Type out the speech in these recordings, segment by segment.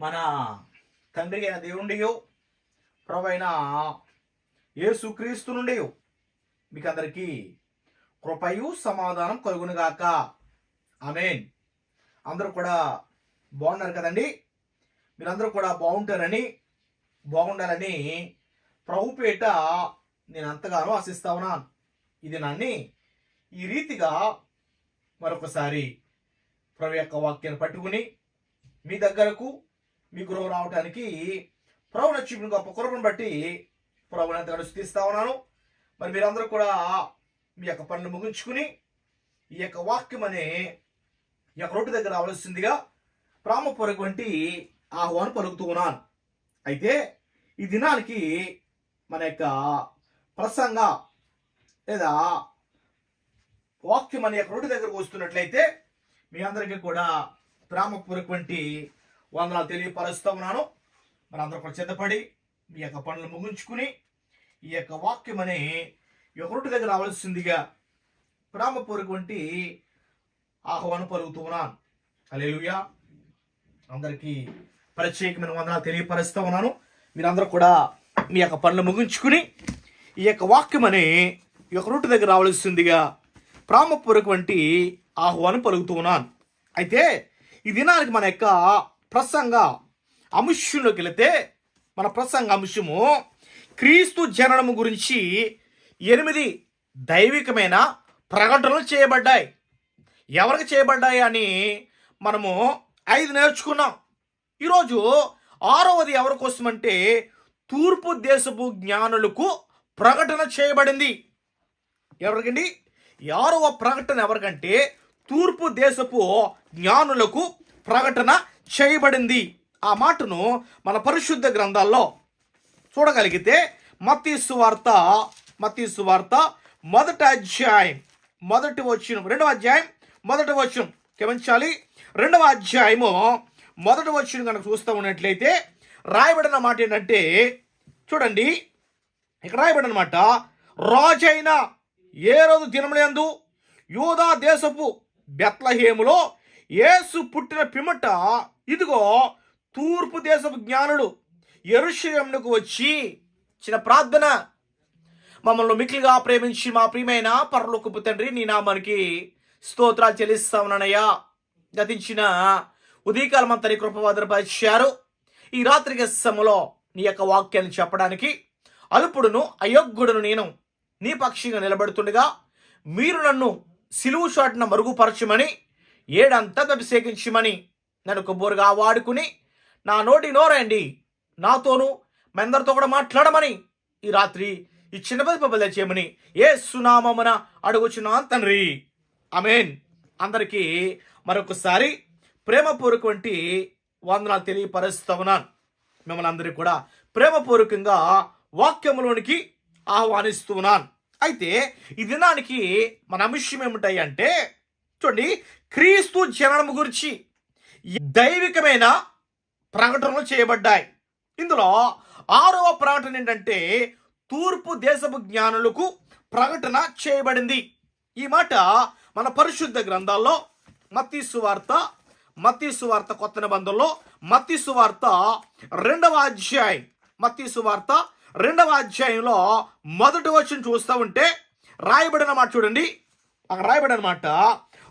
మన తండ్రి అయిన దేవుండియో ప్రభైన అయిన యేసుక్రీస్తు నుండి మీకు అందరికీ కృపయు సమాధానం కలుగునుగాక ఆమెన్. అందరూ కూడా బాగున్నారు కదండి? మీరందరూ కూడా బాగుంటారని బాగుండాలని ప్రభుపేట నేను అంతగానో ఆశిస్తా ఉన్నాను. ఇది నన్ను ఈ రీతిగా మరొకసారి ప్రభు యొక్క వాక్యాన్ని పట్టుకుని మీ దగ్గరకు మీ గృహం రావడానికి ప్రభు నచ్చిన గొప్ప కృపను బట్టి ప్రభుని ఎంతగానో స్థిస్తా ఉన్నాను. మరి మీరందరూ కూడా మీ యొక్క పనులు ముగించుకుని ఈ యొక్క వాక్యం అనే ఈ యొక్క రోడ్డు దగ్గర రావాల్సిందిగా ప్రామపూర్వకవంటి ఆహ్వానం పలుకుతూ ఉన్నాను. అయితే ఈ దినానికి మన యొక్క ప్రసంగ లేదా వాక్యం అనే యొక్క రోడ్డు దగ్గరకు వస్తున్నట్లయితే మీ అందరికీ కూడా ప్రేమపూర్వకవంటి వందనాలు తెలియపరుస్తూ ఉన్నాను. మరి అందరూ కూడా సిద్ధపడి మీ యొక్క పనులు ముగించుకుని ఈ యొక్క వాక్యం అనే ఈ యొక్క దగ్గర రావాల్సిందిగా ప్రేమపూర్వకవంటి ఆహ్వానం పలుకుతూ ఉన్నాను. అలేలుయా అందరికీ ప్రత్యేకమైన వందనాలు తెలియపరుస్తూ ఉన్నాను. మీరందరూ కూడా మీ యొక్క పనులు ముగించుకుని ఈ యొక్క వాక్యం అనే ఈ యొక్క రూట్ దగ్గర రావాల్సిందిగా ప్రామపూర్వకవంటి ఆహ్వానం పలుకుతూ ఉన్నాను. అయితే ఈ దినానికి మన యొక్క ప్రసంగ అంశంలోకి వెళితే మన ప్రసంగ అంశము క్రీస్తు జననము గురించి ఎనిమిది దైవికమైన ప్రకటనలు చేయబడ్డాయి. ఎవరికి చేయబడ్డాయి అని మనము ఐదు నేర్చుకున్నాం. ఈరోజు ఆరవది ఎవరికోసమంటే తూర్పు దేశపు జ్ఞానులకు ప్రకటన చేయబడింది. ఎవరికండి? ఆరవ ప్రకటన ఎవరికంటే తూర్పు దేశపు జ్ఞానులకు ప్రకటన చేయబడింది. ఆ మాటను మన పరిశుద్ధ గ్రంథాల్లో చూడగలిగితే మతీసు వార్త మతీసు వార్త మొదటి అధ్యాయం. మొదటి వచ్చిన రెండవ అధ్యాయం మొదటి వచ్చిన క్షమించాలి. రెండవ అధ్యాయము మొదటి వచ్చిన కనుక చూస్తూ ఉన్నట్లయితే రాయబడిన మాట ఏంటంటే చూడండి. ఇక్కడ రాయబడిన మాట రాజైన ఏ రోజు దినములందు యూదా దేశపు బెత్లహేములో యేసు పుట్టిన పిమట ఇదిగో తూర్పు దేశపు జ్ఞానుడు ఎరుషయంకు వచ్చి చిన్న ప్రార్థన. మమ్మల్ని మిక్కిలిగా ప్రేమించి మా ప్రియమైన పరలోకపు తండ్రి నీ నామానికి స్తోత్రాలు చెల్లిస్తా ఉన్నానయ్యా. గతించిన ఉదయకాలం అంతా కృప భద్రపరిచారు. ఈ రాత్రికి సమలో నీ యొక్క వాక్యాన్ని చెప్పడానికి అల్పుడును అయోగ్యుడును నేను నీ పక్షిగా నిలబడుతుండగా మీరు నన్ను సిలువు చాటున మరుగుపరచమని ఏడంతా అభిషేకించమని నన్ను బోరుగా వాడుకుని నా నోటి నోరండి. నాతోనూ మెందరితో కూడా మాట్లాడమని ఈ రాత్రి ఈ చిన్న పది చేయమని ఏ సునామమున అడుగుచున్నాను తండ్రి. అమేన్ అందరికీ మరొకసారి ప్రేమపూర్వకవంటి వందనాలు తెలియపరుస్తూ ఉన్నాను మిమ్మల్ని అందరికీ కూడా ప్రేమపూర్వకంగా వాక్యములోనికి ఆహ్వానిస్తున్నాను. అయితే ఈ దినానికి మన అంశం ఏమిటాయి అంటే చూడండి క్రీస్తు జననం గురించి. దైవికమైన ప్రకటనలు చేయబడ్డాయి. ఇందులో ఆరవ ప్రకటన ఏంటంటే తూర్పు దేశపు జ్ఞానులకు ప్రకటన చేయబడింది. ఈ మాట మన పరిశుద్ధ గ్రంథాల్లో మత్తీసు వార్త మత్తీసు వార్త కొత్త నిబంధనలో మత్తీసు వార్త రెండవ అధ్యాయం మత్తీసు వార్త రెండవ అధ్యాయంలో మొదటి వచ్చిన చూస్తూ ఉంటే రాయబడిన మాట చూడండి. అక్కడ రాయబడిన మాట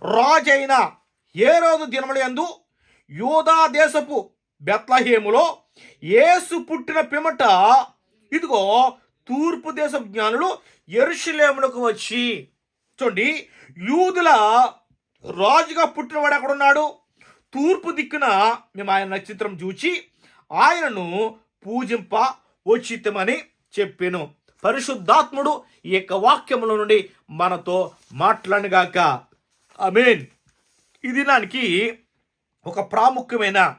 రాజైన ఏ రోజు దినములందు యూదా దేశపు బెత్లహేములో యేసు పుట్టిన పిమట ఇదిగో తూర్పు దేశ జ్ఞానులు ఎరుషులేములకు వచ్చి చూడండి యూదుల రాజుగా పుట్టినవాడు ఎక్కడున్నాడు? తూర్పు దిక్కున మేము ఆయన నక్షత్రం చూచి ఆయనను పూజింప ఉచితమని చెప్పాను. పరిశుద్ధాత్ముడు ఈ యొక్క వాక్యముల నుండి మనతో మాట్లాడగాక మీన్ ఈ దినానికి ఒక ప్రాముఖ్యమైన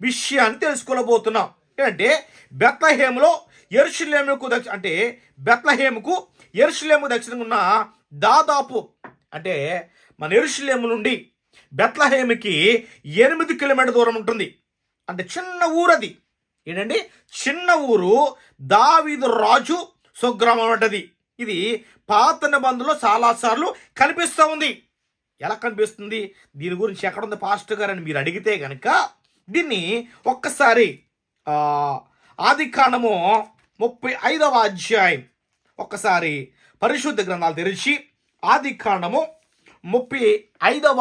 విషయాన్ని తెలుసుకోబోతున్నాం. ఏంటంటే బెత్లహేములో ఎరుషులేముకు దక్షిణ అంటే బెత్లహేముకు ఎరుషులేము దక్షిణంగా ఉన్న దాదాపు అంటే మన ఎరుషులేము నుండి బెత్లహేమికి ఎనిమిది కిలోమీటర్ దూరం ఉంటుంది. అంటే చిన్న ఊరు అది ఏంటండి చిన్న ఊరు దావీదు రాజు స్వగ్రామం అంటది. ఇది పాత నిబంధనలో చాలాసార్లు కనిపిస్తూ ఉంది. ఎలా కనిపిస్తుంది? దీని గురించి ఎక్కడుంది పాస్టర్ గారు అని మీరు అడిగితే కనుక దీన్ని ఒక్కసారి ఆది కాండము ముప్పై ఐదవ అధ్యాయం ఒక్కసారి పరిశుద్ధ గ్రంథాలు తెరిచి ఆది కాండము ముప్పై ఐదవ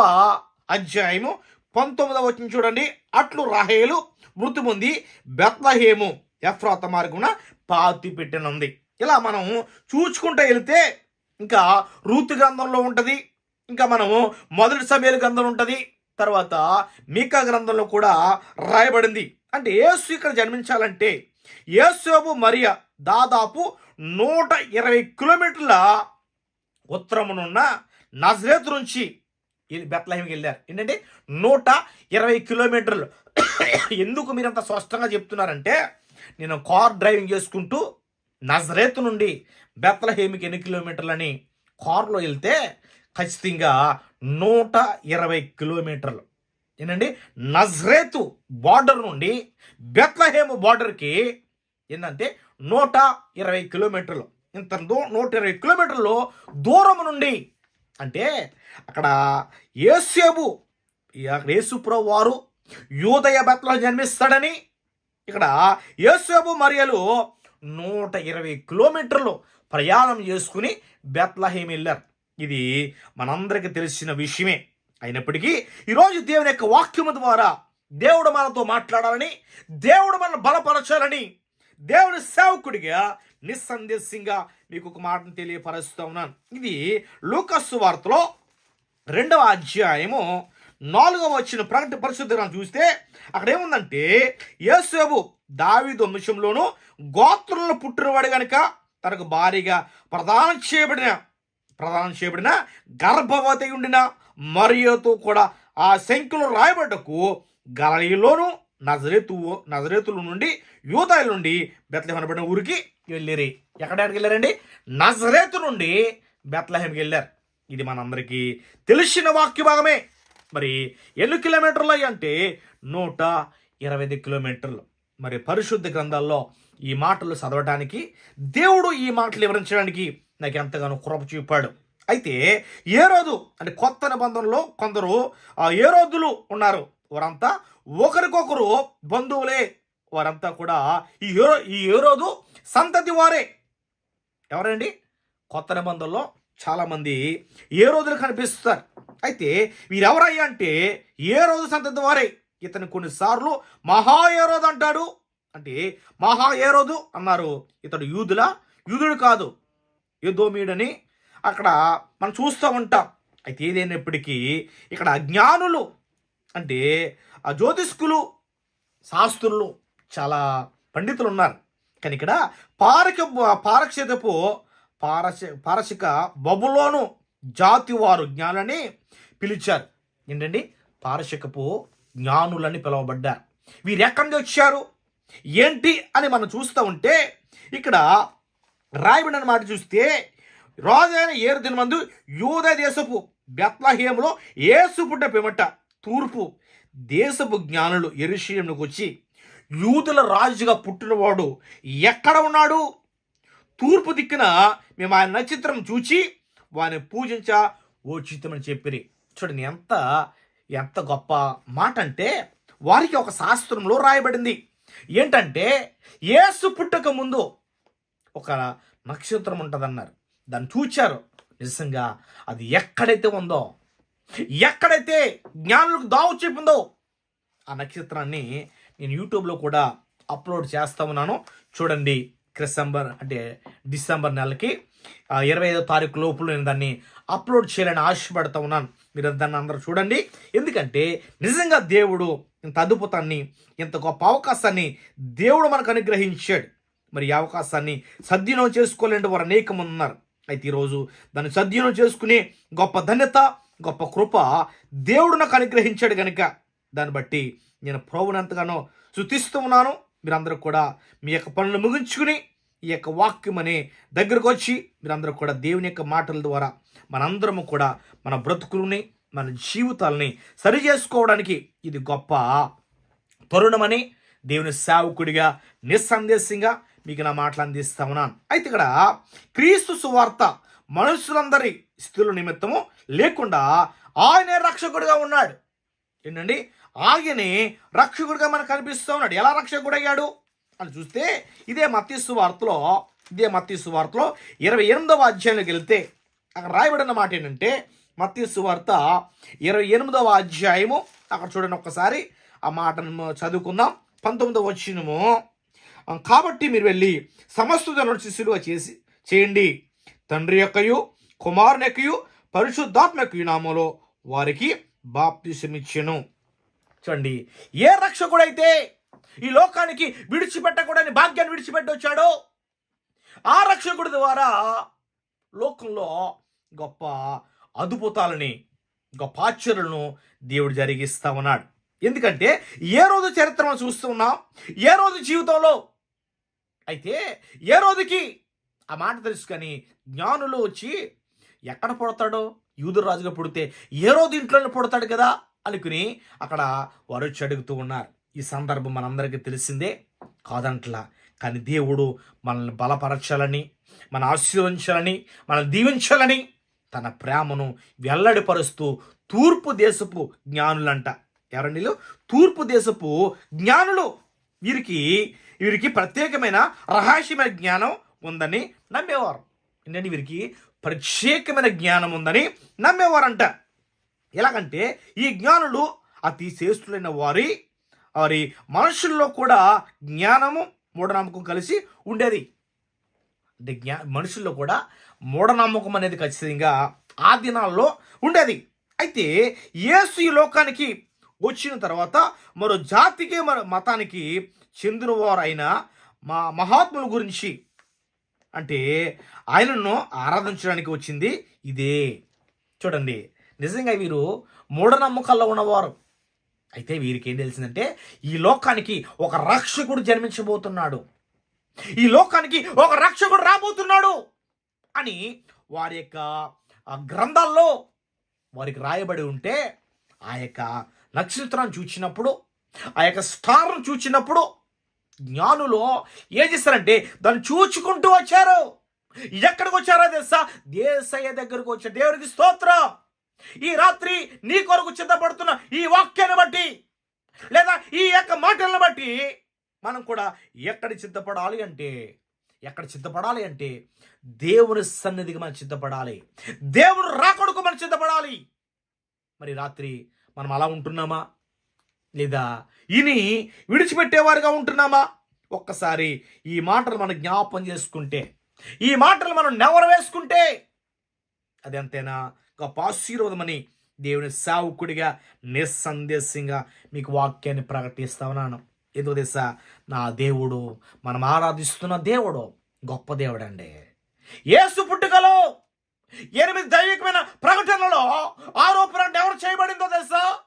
అధ్యాయము పంతొమ్మిదవ వచ్చిన చూడండి. అట్లు రాహేలు మృతి పొంది బెత్లహేము ఎఫ్రాత మార్గమున పాతి పెట్టినుంది ఇలా మనం చూచుకుంటూ వెళితే ఇంకా రూతు గ్రంథంలో ఉంటుంది. ఇంకా మనము మొదటి సమయాల గ్రంథం ఉంటుంది తర్వాత మీకా గ్రంథంలో కూడా రాయబడింది. అంటే యేసు ఇక్కడ జన్మించాలంటే యేసోబు మరియ దాదాపు నూట ఇరవై కిలోమీటర్ల ఉత్తరమునున్న నజరేత్ నుంచి ఇది వెళ్ళారు. ఏంటంటే నూట ఇరవై కిలోమీటర్లు. ఎందుకు మీరు అంత స్పష్టంగా చెప్తున్నారంటే నేను కార్ డ్రైవింగ్ చేసుకుంటూ నజరేత్ నుండి బెత్లహేమికి ఎన్ని కిలోమీటర్లని కార్లో వెళ్తే ఖచ్చితంగా నూట ఇరవై కిలోమీటర్లు. ఏంటండి? నజ్రేతు బార్డర్ నుండి బెత్లహేము బార్డర్కి ఏంటంటే నూట ఇరవై కిలోమీటర్లు. ఇంత దూ నూట ఇరవై కిలోమీటర్లు దూరం నుండి అంటే అక్కడ ఏసేబు ఈ వారు యూదయ బెత్తలో జన్మిస్తాడని ఇక్కడ యేసేబు మరియలు నూట ఇరవై కిలోమీటర్లు ప్రయాణం చేసుకుని బెత్లహేం వెళ్ళారు. ఇది మనందరికీ తెలిసిన విషయమే. అయినప్పటికీ ఈరోజు దేవుని యొక్క వాక్యము ద్వారా దేవుడు మనతో మాట్లాడాలని దేవుడు మనల్ని బలపరచాలని దేవుని సేవకుడిగా నిస్సందేశంగా మీకు ఒక మాటను తెలియపరుస్తూ ఉన్నాను. ఇది లూకస్సు వార్తలో రెండవ అధ్యాయము నాలుగవ వచ్చిన ప్రకటి పరిశుద్ధ చూస్తే అక్కడ ఏముందంటే యేసేబు దావీదు వంశంలోను గోత్రంలో పుట్టినవాడు గనుక తనకు భారీగా ప్రదానం చేయబడిన ప్రదానం చేయబడిన గర్భవతి ఉండిన మరియతో కూడా ఆ శంకులు రాయబడ్డకు గలలీలోను నజరేతు నజరేతుల నుండి యూతాయిల నుండి బెత్లహేమనబడిన ఊరికి వెళ్ళిరి. ఎక్కడానికి వెళ్ళారండి? నజరేతు నుండి బెత్లహేంకి వెళ్ళారు. ఇది మనందరికీ తెలిసిన వాక్య భాగమే మరి ఎన్ని కిలోమీటర్లు అయ్యి అంటే నూట ఇరవై ఐదు కిలోమీటర్లు. మరి పరిశుద్ధ గ్రంథాల్లో ఈ మాటలు చదవటానికి దేవుడు ఈ మాటలు వివరించడానికి నాకు ఎంతగానో కృప చూపాడు. అయితే ఏ రోజు అంటే కొత్త నిబంధనలో కొందరు ఆ ఏ రోజులు ఉన్నారు. వారంతా ఒకరికొకరు బంధువులే. వారంతా కూడా ఈ ఏరో ఈ ఏ రోజు సంతతి వారే. ఎవరండి? కొత్త నిబంధనలో చాలామంది ఏ రోజులు కనిపిస్తారు. అయితే వీరెవరయ్యా అంటే ఏ రోజు సంతతి వారే. ఇతను కొన్నిసార్లు మహా ఏ రోజు అంటాడు. అంటే మహా ఏ రోజు అన్నారు. ఇతడు యూదుల? యూదుడు కాదు. యుద్ధోమీడని అక్కడ మనం చూస్తూ ఉంటాం. అయితే ఏదైనప్పటికీ ఇక్కడ అజ్ఞానులు అంటే ఆ జ్యోతిష్కులు శాస్త్రులు చాలా పండితులు ఉన్నారు కానీ ఇక్కడ పారక పారక్షితపు పారశ పారసిక బబులోను జాతి వారు జ్ఞానులని పిలిచారు. ఏంటండి? పారసికపు జ్ఞానులని పిలువబడ్డారు. వీరు ఎక్కడి నుంచి వచ్చారు? ఏంటి అని మనం చూస్తూ ఉంటే ఇక్కడ రాయబడిన మాట చూస్తే రాజైన ఏరు దినమందు యూద దేశపు బెత్లహేములో ఏసు పుట్ట పిమట తూర్పు దేశపు జ్ఞానులు ఎరుషీయంలోకి వచ్చి యూదుల రాజుగా పుట్టినవాడు ఎక్కడ ఉన్నాడు? తూర్పు దిక్కున మేము ఆయన నక్షత్రం చూచి వారిని పూజించ ఓచితమని చెప్పిరి. చూడండి ఎంత ఎంత గొప్ప మాట అంటే వారికి ఒక శాస్త్రంలో రాయబడింది. ఏంటంటే యేసు పుట్టక ముందు ఒక నక్షత్రం ఉంటుందన్నారు. దాన్ని చూచారు. నిజంగా అది ఎక్కడైతే ఉందో ఎక్కడైతే జ్ఞానులకు దావు చెప్పిందో ఆ నక్షత్రాన్ని నేను యూట్యూబ్లో కూడా అప్లోడ్ చేస్తా ఉన్నాను. చూడండి డిసెంబర్ అంటే డిసెంబర్ నెలకి ఇరవై ఐదో తారీఖు లోపల నేను దాన్ని అప్లోడ్ చేయాలని ఆశపడుతూ ఉన్నాను. మీరు దాన్ని అందరూ చూడండి. ఎందుకంటే నిజంగా దేవుడు ఇంత అద్భుతాన్ని ఇంత గొప్ప అవకాశాన్ని దేవుడు మనకు అనుగ్రహించాడు. మరి ఈ అవకాశాన్ని సద్వినియోగం చేసుకోలేని వారు అనేక మంది ఉన్నారు అయితే ఈరోజు దాన్ని సద్వినియోగం చేసుకునే గొప్ప ధన్యత గొప్ప కృప దేవుడు నాకు అనుగ్రహించాడు కనుక దాన్ని బట్టి నేను ప్రభునంతగానో శృతిస్తూ ఉన్నాను. మీరందరూ కూడా మీ యొక్క పనులు ముగించుకుని ఈ యొక్క వాక్యం అనే దగ్గరకు వచ్చి మీరందరూ కూడా దేవుని యొక్క మాటల ద్వారా మనందరము కూడా మన బ్రతుకుల్ని మన జీవితాలని సరి చేసుకోవడానికి ఇది గొప్ప తరుణమని దేవుని సేవకుడిగా నిస్సందేశంగా మీకు నా మాటలు అందిస్తా ఉన్నాను అయితే ఇక్కడ క్రీస్తు సువార్త మనుషులందరి స్థితుల నిమిత్తము లేకుండా ఆయనే రక్షకుడిగా ఉన్నాడు. ఏంటండి? ఆయనే రక్షకుడిగా మనకు కనిపిస్తూ ఉన్నాడు. ఎలా రక్షకుడయ్యాడు? అని చూస్తే ఇదే మత్తీసు వార్తలో ఇదే మత్తీసు వార్తలో ఇరవై ఎనిమిదవ అధ్యాయంలోకి వెళ్తే అక్కడ రాయబడిన మాట ఏంటంటే మత్తీసు వార్త ఇరవై ఎనిమిదవ అధ్యాయము. అక్కడ చూడండి ఒక్కసారి ఆ మాటను చదువుకుందాం. పంతొమ్మిదవ వచ్చినము కాబట్టి మీరు వెళ్ళి సమస్త జనుల శిష్యులుగా చేసి చేయండి. తండ్రి యొక్కయు కుమారుని యొక్కయు పరిశుద్ధాత్మక నామంలో వారికి బాప్తిసమిచ్చెను. చూడండి ఏ రక్షకుడైతే ఈ లోకానికి విడిచిపెట్టకూడని భాగ్యాన్ని విడిచిపెట్టి వచ్చాడో ఆ రక్షకుడి ద్వారా లోకంలో గొప్ప అద్భుతాలని గొప్ప ఆశ్చర్యలను దేవుడు జరిగిస్తా ఉన్నాడు ఎందుకంటే ఏ రోజు చరిత్రను చూస్తున్నాం ఏ రోజు జీవితంలో అయితే ఏ రోజుకి ఆ మాట తెలుసుకొని జ్ఞానులు వచ్చి ఎక్కడ పుడతాడో యూదు రాజుగా పుడితే ఏ రోజు ఇంట్లోనే పుడతాడు కదా అనుకుని అక్కడ వారు వచ్చి అడుగుతూ ఉన్నారు. ఈ సందర్భం మనందరికీ తెలిసిందే. కాదంట్లా కానీ దేవుడు మనల్ని బలపరచాలని మన ఆశీర్వదించాలని మనల్ని దీవించాలని తన ప్రేమను వెల్లడిపరుస్తూ తూర్పు దేశపు జ్ఞానులంట. ఎవరండి తూర్పు దేశపు జ్ఞానులు. వీరికి వీరికి ప్రత్యేకమైన రహస్యమైన జ్ఞానం ఉందని నమ్మేవారు. ఏంటంటే వీరికి? ప్రత్యేకమైన జ్ఞానం ఉందని నమ్మేవారంట. ఎలాగంటే ఈ జ్ఞానులు అతి శ్రేష్ఠులైన వారి వారి మనుషుల్లో కూడా జ్ఞానము మూఢనమ్మకం కలిసి ఉండేది. అంటే జ్ఞా మనుషుల్లో కూడా మూఢనమ్మకం అనేది ఖచ్చితంగా ఆ దినాల్లో ఉండేది. అయితే యేసు ఈ లోకానికి వచ్చిన తర్వాత మరో జాతికి మరో మతానికి చెందినవారు అయిన మా మహాత్ముల గురించి అంటే ఆయనను ఆరాధించడానికి వచ్చింది ఇదే. చూడండి నిజంగా వీరు మూఢనమ్మకాల్లో ఉన్నవారు. అయితే వీరికి ఏం తెలిసిందంటే ఈ లోకానికి ఒక రక్షకుడు జన్మించబోతున్నాడు. ఈ లోకానికి ఒక రక్షకుడు రాబోతున్నాడు అని వారి యొక్క గ్రంథాల్లో వారికి రాయబడి ఉంటే ఆ యొక్క నక్షత్రాన్ని చూచినప్పుడు ఆ యొక్క స్టార్ను చూచినప్పుడు జ్ఞానులు ఏం చేస్తారంటే దాన్ని చూచుకుంటూ వచ్చారు. ఎక్కడికి వచ్చారో తెలుసా? దేశయ్య దగ్గరకు వచ్చారు. దేవునికి స్తోత్రం. ఈ రాత్రి నీ కొరకు సిద్ధపడుతున్న ఈ వాక్యాన్ని బట్టి లేదా ఈ యొక్క మాటలను బట్టి మనం కూడా ఎక్కడ సిద్ధపడాలి అంటే ఎక్కడ సిద్ధపడాలి అంటే దేవుని సన్నిధికి మనం సిద్ధపడాలి దేవుడు రాకొడుకు మనం సిద్ధపడాలి మరి రాత్రి మనం అలా ఉంటున్నామా? లేదా ఇని విడిచిపెట్టేవారుగా ఉంటున్నామా? ఒక్కసారి ఈ మాటలు మనం జ్ఞాపం చేసుకుంటే ఈ మాటలు మనం నెవరు వేసుకుంటే అది అంతేనా గొప్ప ఆశీర్వాదమని దేవుని సావుకుడిగా నిస్సందేశంగా మీకు వాక్యాన్ని ప్రకటిస్తా ఉన్నాను ఎందుకు తెలుసా నా దేవుడు మనం ఆరాధిస్తున్న దేవుడు గొప్ప దేవుడు అండి ఏసు పుట్టుకలో ఎనిమిది దైవికమైన ప్రకటనలో ఆరోపణ ఎవరు చేయబడిందో తెలుసా?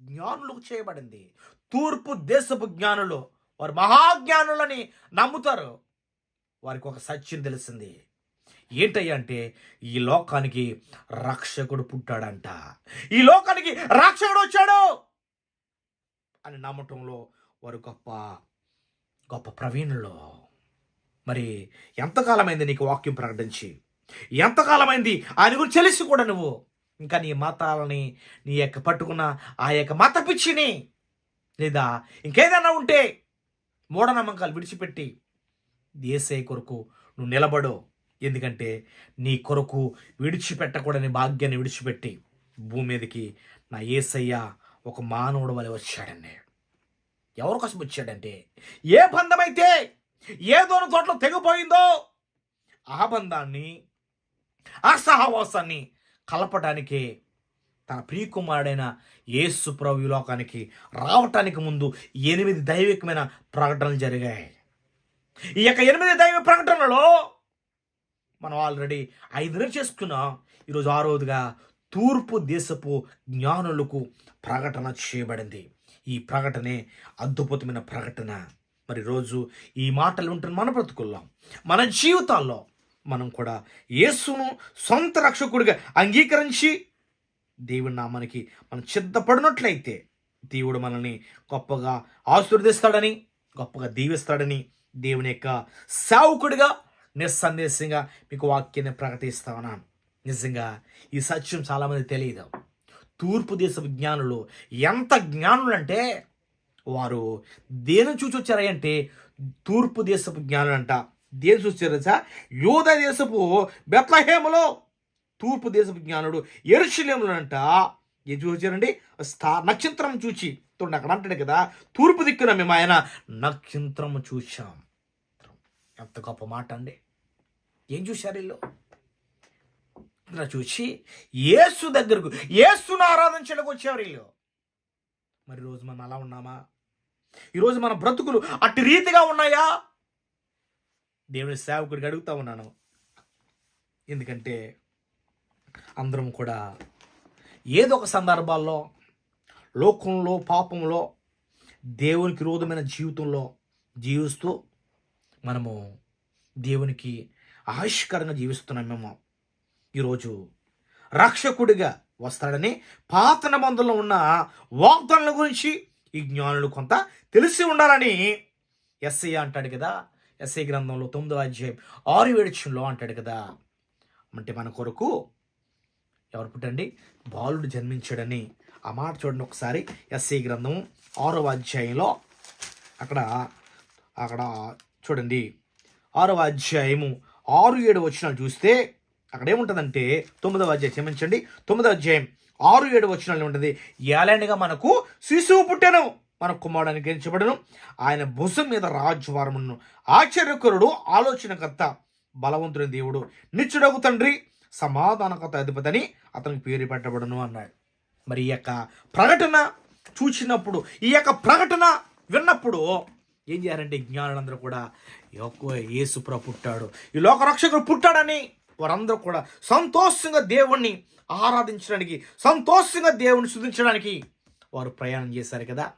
జ్ఞానులకు చేయబడింది. తూర్పు దేశపు జ్ఞానులు. వారు మహాజ్ఞానులని నమ్ముతారు. వారికి ఒక సత్యం తెలిసింది. ఏంటయ్యా అంటే ఈ లోకానికి రక్షకుడు పుట్టాడంట. ఈ లోకానికి రక్షకుడు వచ్చాడు అని నమ్మటంలో వారు గొప్ప గొప్ప ప్రవీణులు. మరి ఎంతకాలమైంది నీకు వాక్యం ప్రకటించి? ఎంతకాలమైంది? ఆయన గురించి తెలిసి కూడా నువ్వు. ఇంకా నీ మతాలని నీ యొక్క పట్టుకున్న ఆ యొక్క మత పిచ్చిని. లేదా ఇంకేదైనా ఉంటే మూఢనమ్మకాలు విడిచిపెట్టి ఏసై కొరకు నువ్వు నిలబడు. ఎందుకంటే నీ కొరకు విడిచిపెట్టకూడని భాగ్యాన్ని విడిచిపెట్టి భూమి మీదకి నా ఏసయ్య ఒక మానవుడు వలె వచ్చాడండి. ఎవరి కోసం వచ్చాడంటే ఏ బంధమైతే ఏ దూరం తోటలో తెగిపోయిందో ఆ బంధాన్ని ఆ సహవాసాన్ని కలపటానికే తన ప్రియకుమారుడైన యేసు ప్రభు లోకానికి రావటానికి ముందు ఎనిమిది దైవికమైన ప్రకటనలు జరిగాయి. ఈ యొక్క ఎనిమిది దైవ ప్రకటనలో మనం ఆల్రెడీ ఐదు చేసుకున్నాం. ఈరోజు ఆరోజుగా తూర్పు దేశపు జ్ఞానులకు ప్రకటన చేయబడింది. ఈ ప్రకటనే అద్భుతమైన ప్రకటన. మరి రోజు ఈ మాటలు ఉంటున్న మన బ్రతుకుల్లో మన జీవితాల్లో మనం కూడా యేసును సొంత రక్షకుడిగా అంగీకరించి దేవుని నామానికి మనం సిద్ధపడినట్లయితే దేవుడు మనల్ని గొప్పగా ఆశీర్వదిస్తాడని గొప్పగా దీవిస్తాడని దేవుని యొక్క సేవకుడిగా నిస్సందేశంగా మీకు వాక్యాన్ని ప్రకటిస్తా ఉన్నాను. నిజంగా ఈ సత్యం చాలామంది తెలియదు. తూర్పు దేశ జ్ఞానులు ఎంత జ్ఞానులు అంటే వారు దేని చూసి వచ్చారా తూర్పు దేశపు జ్ఞానులు దేని చూసి యూద దేశపు బెత్లహేములో తూర్పు దేశపు జ్ఞానుడు ఎరుషులేములు అంట ఏం చూసి స్థా నక్షత్రం చూచి. చూడండి అక్కడ అంటాడు కదా తూర్పు దిక్కున మేము ఆయన నక్షత్రము చూశాం. ఎంత గొప్ప మాట అండి. ఏం చూశారు వీళ్ళు? చూసి ఏసు దగ్గరకు ఏసును ఆరాధించడానికి వచ్చారు వీళ్ళు. మరి రోజు మనం అలా ఉన్నామా? ఈరోజు మన బ్రతుకులు అట్టి రీతిగా ఉన్నాయా? దేవుని సేవకుడికి అడుగుతా ఉన్నాను. ఎందుకంటే అందరం కూడా ఏదో ఒక సందర్భాల్లో లోకంలో పాపంలో దేవునికి విరోధమైన జీవితంలో జీవిస్తూ మనము దేవునికి ఆయుష్కరంగా జీవిస్తున్నాం మేము. ఈరోజు రక్షకుడిగా వస్తాడని పాత నిబంధనలో ఉన్న వాగ్దానుల గురించి ఈ జ్ఞానులు కొంత తెలిసి ఉండాలని ఎస్ఐ అంటాడు కదా ఎస్ఐ గ్రంథంలో తొమ్మిదో అధ్యాయం ఆరు ఏడుచులో అంటాడు కదా. అంటే మన కొరకు ఎవరు పుట్టండి? బాలుడు జన్మించాడని. ఆ మాట చూడండి ఒకసారి. ఎస్ఐ గ్రంథం ఆరవ అధ్యాయంలో అక్కడ అక్కడ చూడండి. ఆరవ అధ్యాయము ఆరు ఏడు వచనాలు చూస్తే అక్కడ ఏముంటుందంటే తొమ్మిదవ అధ్యాయం క్షమించండి. తొమ్మిదవ అధ్యాయం ఆరు ఏడు వచనాలు ఉంటుంది ఏలైనగా మనకు శిశువు పుట్టెను. మన కుమారుడానికి గెలిచబడను. ఆయన భుజం మీద రాజ్యవారమును ఆశ్చర్యకరుడు ఆలోచనకర్త బలవంతుని దేవుడు. నిత్యుడగు తండ్రి సమాధానకత అధిపతిని అతనికి పేరు పెట్టబడును అన్నాడు. మరి ఈ యొక్క ప్రకటన చూసినప్పుడు ఈ యొక్క ప్రకటన విన్నప్పుడు ఏం చేయాలంటే జ్ఞానులందరూ కూడా ఎక్కువ యేసుప్ర పుట్టాడు. ఈ లోక రక్షకుడు పుట్టాడని వారందరూ కూడా సంతోషంగా దేవుణ్ణి ఆరాధించడానికి సంతోషంగా దేవుణ్ణి శుద్ధించడానికి వారు ప్రయాణం చేశారు కదా.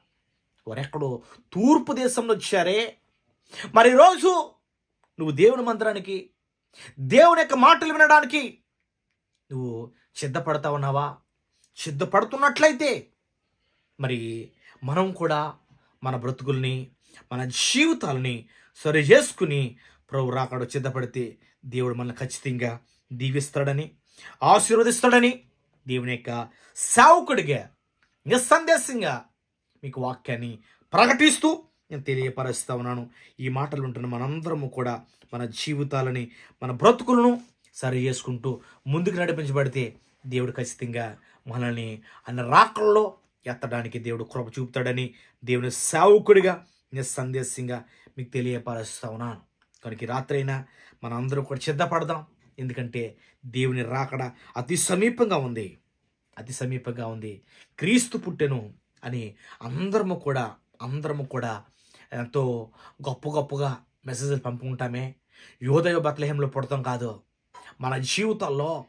వారెక్కడో తూర్పు దేశంలో వచ్చారే. మరి రోజు నువ్వు దేవుని మందిరానికి దేవుని యొక్క మాటలు వినడానికి నువ్వు సిద్ధపడతా ఉన్నావా? సిద్ధపడుతున్నట్లయితే మరి మనం కూడా మన బ్రతుకుల్ని మన జీవితాలని సరి చేసుకుని ప్రభు రాకడ సిద్ధపడితే దేవుడు మనల్ని ఖచ్చితంగా దీవిస్తాడని ఆశీర్వదిస్తాడని దేవుని యొక్క సేవకుడిగా నిస్సందేశంగా మీకు వాక్యాన్ని ప్రకటిస్తూ నేను తెలియపరుస్తూ ఉన్నాను. ఈ మాటలు ఉంటున్న మనందరము కూడా మన జీవితాలని మన బ్రతుకులను సరి చేసుకుంటూ ముందుకు నడిపించబడితే దేవుడు ఖచ్చితంగా మనల్ని అన్న రాకల్లో ఎత్తడానికి దేవుడు కృప చూపుతాడని దేవుని సేవకుడిగా సందేశంగా మీకు తెలియపరుస్తా ఉన్నాను. కనుక ఈ రాత్రైనా మనం అందరూ కూడా సిద్ధపడదాం. ఎందుకంటే దేవుని రాకడ అతి సమీపంగా ఉంది. అతి సమీపంగా ఉంది. క్రీస్తు పుట్టెను అని అందరము కూడా అందరము కూడా ఎంతో గొప్ప గొప్పగా మెసేజ్లు పంపుకుంటామే. యోదయ బత్లహేంలో పుడతాం కాదు. మన జీవితాల్లో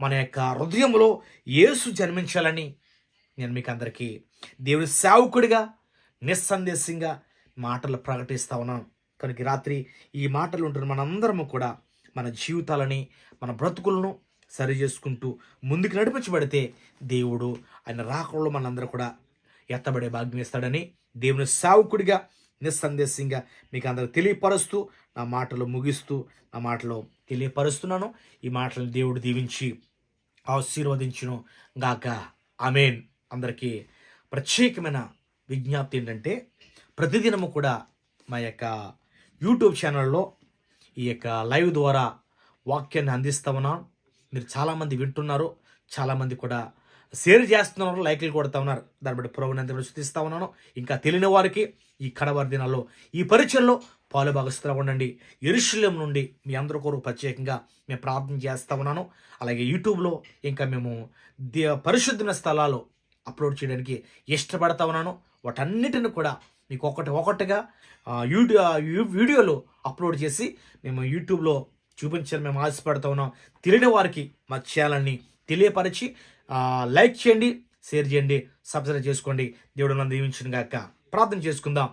మన యొక్క హృదయంలో యేసు జన్మించాలని నేను మీకు అందరికీ దేవుని సేవకుడిగా నిస్సందేశంగా మాటలు ప్రకటిస్తా ఉన్నాను. కనుక రాత్రి ఈ మాటలు ఉంటున్న మనందరము కూడా మన జీవితాలని మన బ్రతుకులను సరి చేసుకుంటూ ముందుకు నడిపించబడితే దేవుడు ఆయన రాకడలో మనందరూ కూడా ఎత్తబడే భాగ్యం ఇస్తాడని దేవుని సావుకుడిగా నిస్సందేశంగా మీకు అందరికి తెలియపరుస్తూ నా మాటలు ముగిస్తూ నా మాటలు తెలియపరుస్తున్నాను. ఈ మాటలను దేవుడు దీవించి ఆశీర్వదించును గాక. ఆమెన్. అందరికీ ప్రత్యేకమైన విజ్ఞప్తి ఏంటంటే ప్రతిదినము కూడా మా యొక్క యూట్యూబ్ ఛానల్లో ఈ యొక్క లైవ్ ద్వారా వాక్యాన్ని అందిస్తా ఉన్నాం. మీరు చాలామంది వింటున్నారు చాలామంది కూడా షేర్ చేస్తున్నారు లైక్లు కొడుతూ ఉన్నారు. దాన్ని బట్టి ప్రభుని ఎంత ఉన్నాను. ఇంకా తెలియని వారికి ఈ కడవరి దినాల్లో ఈ పరిచయంలో పాలు భాగస్తులుగా ఉండండి. ఎరుశల్యం నుండి మీ అందరి కొరకు ప్రత్యేకంగా మేము ప్రార్థన చేస్తూ ఉన్నాను. అలాగే యూట్యూబ్లో ఇంకా మేము దే పరిశుద్ధమైన స్థలాలు అప్లోడ్ చేయడానికి ఇష్టపడతా ఉన్నాను. వాటన్నిటిని కూడా మీకు ఒకటి ఒకటిగా ఆ, యూట్యూ వీడియోలు అప్లోడ్ చేసి మేము యూట్యూబ్లో చూపించాలని మేము ఆశపడతా ఉన్నాం. తెలియని వారికి మా ఛానల్ని తెలియపరిచి లైక్ చేయండి షేర్ చేయండి సబ్స్క్రైబ్ చేసుకోండి. దేవుడు నన్ను దీవించిన గాక. ప్రార్థన చేసుకుందాం.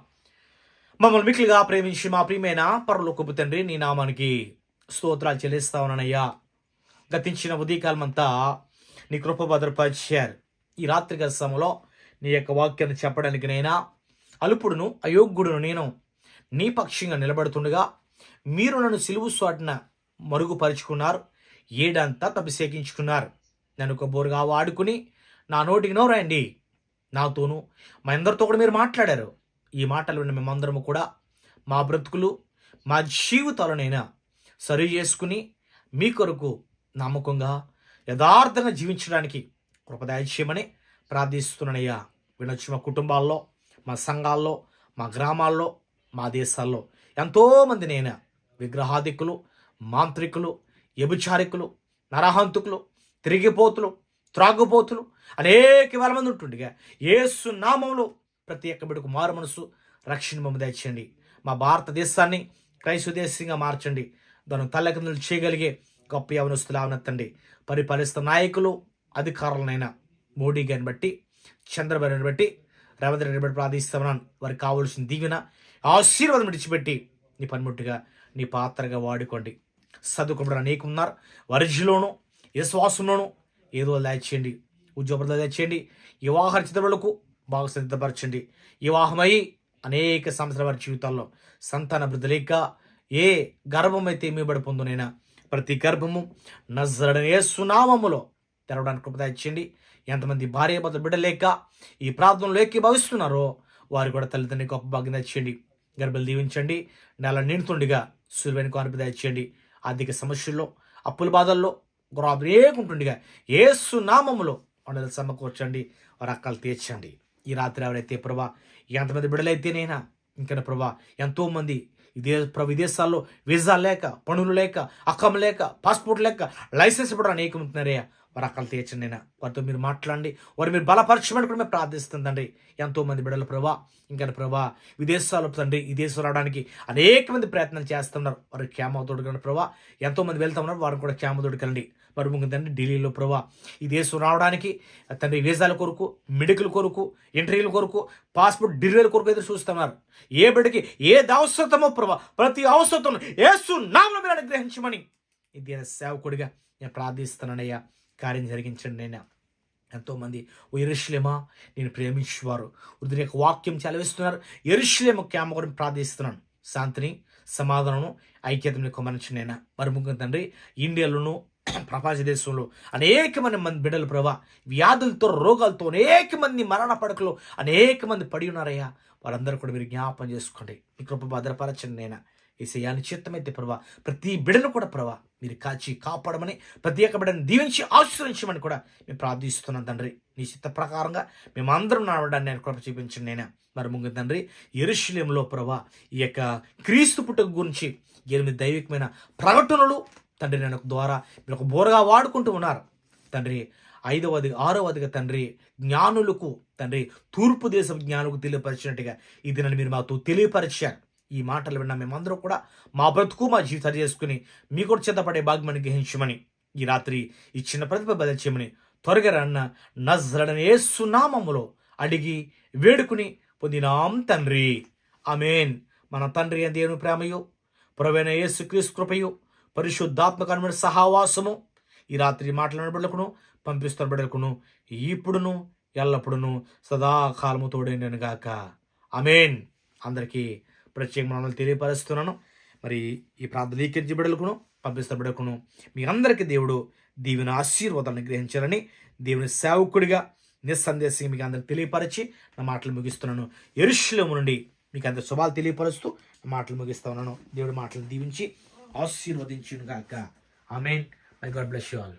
మమ్మల్ని మిక్కిలిగా ప్రేమించి మా ప్రియమైన పరలోకపు తండ్రి నీ నామానికి స్తోత్రాలు చెల్లిస్తా ఉన్నానయ్యా. గతించిన ఉదయకాలమంతా నీ కృప భద్రపరిచారు. ఈ రాత్రి సమయంలో నీ యొక్క వాక్యాన్ని చెప్పడానికి నైనా? అలుపుడును అయోగ్యుడును నేను నీ పక్షంగా నిలబడుతుండగా మీరు నన్ను సిలువు స్వాటిన మరుగుపరుచుకున్నారు ఏడంతా తప్పిసేకించుకున్నారు నన్ను ఒక బోరుగా వాడుకుని నా నోటికి నోరండి నాతోనూ మా అందరితో కూడా మీరు మాట్లాడారు. ఈ మాటలు విన్న మేమందరము కూడా మా బ్రతుకులు మా జీవితాలనైనా సరి చేసుకుని మీ కొరకు నమ్మకంగా యథార్థంగా జీవించడానికి కృపదాయచేయమని ప్రార్థిస్తున్నానయ్యా. వినొచ్చు మా కుటుంబాల్లో మా సంఘాల్లో మా గ్రామాల్లో మా దేశాల్లో ఎంతోమంది నేను విగ్రహాధికులు మాంత్రికులు వ్యభిచారికులు నరహంతుకులు తిరిగిపోతులు త్రాగుపోతులు అనేక వేల మంది ఉంటుండగా ఏసు నామంలో ప్రతి ఒక్క బిడ్డకు మారు మనసు రక్షణ బొమ్మ తెచ్చండి మా భారతదేశాన్ని క్రైస్తవ దేశంగా మార్చండి. దాని తల్లకిందులు చేయగలిగే గొప్ప యవనస్తులు అవనెత్తండి పరిపాలిస్తున్న నాయకులు అధికారులనైనా మోడీ గారిని బట్టి చంద్రబాబుని బట్టి రేవంత్ రెడ్డి బట్టి ప్రార్థిస్తున్నాను. వారికి కావలసిన దీవెన ఆశీర్వాదం విడిచిపెట్టి నీ పనిముట్టుగా నీ పాత్రగా వాడుకోండి. చదువుకోవడం అనేక ఉన్నారు విశ్వాసంలోను ఏదో దాచేయండి ఉద్యోగంలో దాచేయండి వివాహ చిత్రములకు బాగా సిద్ధపరచండి. వివాహమై అనేక సంవత్సరాల వారి జీవితాల్లో సంతాన వృద్ధి లేక ఏ గర్భం అయితే మీబడిపోందునైనా ప్రతి గర్భము నజరడనే సునామములో తెరవడానికి కృప దయచేయండి ఎంతమంది భార్య భర్త బిడ్డలేక ఈ ప్రార్థనలో భావిస్తున్నారో వారు కూడా తల్లిదండ్రి గొప్ప భాగ్యం తెచ్చేయండి గర్భలు దీవించండి. నెల నిండుతుండిగా సూర్యుని కానుప దయచేయండి ఆర్థిక సమస్యల్లో అప్పుల బాధల్లో గురాబు ఏసు నామములో వండలు సమకూర్చండి వారి అక్కలు తీర్చండి. ఈ రాత్రి ఎవరైతే ప్రభా ఎంతమంది బిడ్డలైతేనైనా ఇంకా ప్రభా ఎంతోమంది ఇదే విదేశాల్లో వీసా లేక పనులు లేక అక్కం లేక పాస్పోర్ట్ లేక లైసెన్స్ కూడా అనేకం వారి అక్కలు తీర్చండి నేను వారితో మీరు మాట్లాడండి. వారు మీరు బలపరచమని కూడా మేము ప్రార్థిస్తుందండి. ఎంతో మంది బిడ్డల ప్రభా ఇంకా ప్రభా విదేశాలు తండ్రి ఈ దేశం రావడానికి అనేక మంది ప్రయత్నం చేస్తున్నారు. వారు క్షేమ తోడుకండి ప్రభా. ఎంతో మంది వెళ్తా ఉన్నారు వారు కూడా క్షేమ తోడుకెళ్ళండి మరి ముగ్గురు తండ్రి ఢిల్లీలో ప్రభా ఈ దేశం రావడానికి తండ్రి వీసాల కొరకు మెడికల్ కొరకు ఇంటర్వ్యూల కొరకు పాస్పోర్ట్ డిగ్రీల కొరకు ఎదురు చూస్తున్నారు. ఏ బిడ్డకి ఏది అవసరమో ప్రభా ప్రతి అవసరం ఏసు నామను మీరు అనుగ్రహించమని. ఇది సేవకుడిగా నేను ప్రార్థిస్తున్నానయ్యా. కార్యం జరిగించండి నేను ఎంతోమంది ఓ ఎరుశ్లేమా నేను ప్రేమించేవారు. వృద్ధుని యొక్క వాక్యం చలవిస్తున్నారు. ఎరుశ్లేమ క్యామ కూడా ప్రార్థిస్తున్నాను. శాంతిని సమాధానము ఐక్యతను కొమరించిన నేను మరి ముఖ్యం తండ్రి ఇండియాలోను ప్రపంచ దేశంలో అనేక మంది మంది బిడ్డలు ప్రభా వ్యాధులతో రోగాలతో అనేక మంది మరణ పడకలు అనేక మంది పడి ఉన్నారయ్యా. వారందరూ కూడా మీరు జ్ఞాపం చేసుకోండి. మీ కృప భద్రపరచండి నేను ఈ చిత్తమైతే ప్రభా. ప్రతి బిడను కూడా ప్రభా మీరు కాచి కాపాడమని ప్రతి ఒక్క బిడ్డను దీవించి ఆశ్రయించమని కూడా మేము ప్రార్థిస్తున్నాం తండ్రి. నీ చిత్త ప్రకారంగా మేమందరం నడవడాన్ని నేను కృప చూపించండి నేను. మరి ముందు తండ్రి ఎరుశల్యంలో ప్రభా ఈ యొక్క క్రీస్తు పుట్టుక గురించి ఎనిమిది దైవికమైన ప్రకటనలు తండ్రి నేను ద్వారా మీరు ఒక బోరగా వాడుకుంటూ ఉన్నారు. తండ్రి ఐదవది ఆరవదిగా తండ్రి జ్ఞానులకు తండ్రి తూర్పు దేశం జ్ఞానులకు తెలియపరిచినట్టుగా ఇది నన్ను మీరు మాతో తెలియపరిచారు. ఈ మాటలు విన్న మేమందరూ కూడా మా బ్రతుకు మా జీవితాలు చేసుకుని మీ కూడా చేతపడే భాగ్యమని గ్రహించమని ఈ రాత్రి ఈ చిన్న ప్రతిభ బదల్చేయమని త్వరగా రన్న నజ్రడని ఏసునామములో అడిగి వేడుకుని పొందినాం తండ్రి. అమేన్ మన తండ్రి అని దేవుని ప్రేమయు? ప్రవీణ యేసు క్రీస్తు కృపయు? పరిశుద్ధాత్మకమైన సహావాసము? ఈ రాత్రి మాట్లాడిన బిడ్డలకును పంపిస్తున్న బిడ్డలకును ఇప్పుడును ఎల్లప్పుడును సదాకాలము తోడైనగాక అమేన్ అందరికీ ప్రత్యేక మనల్ని తెలియపరుస్తున్నాను. మరి ఈ ప్రార్థన ఈకరించి బిడ్డలకును మీ అందరికీ దేవుడు దీవెన ఆశీర్వాదాన్ని గ్రహించాలని దేవుని సేవకుడిగా నిస్సందేశంగా మీకు అందరికి తెలియపరిచి నా మాటలు ముగిస్తున్నాను. ఎరుషులము నుండి మీకు అందరి శుభాలు తెలియపరుస్తూ నా మాటలు ముగిస్తా ఉన్నాను. దేవుడి మాటలు దీవించి ఆశీర్వదించును గాక. Mean my God bless you all.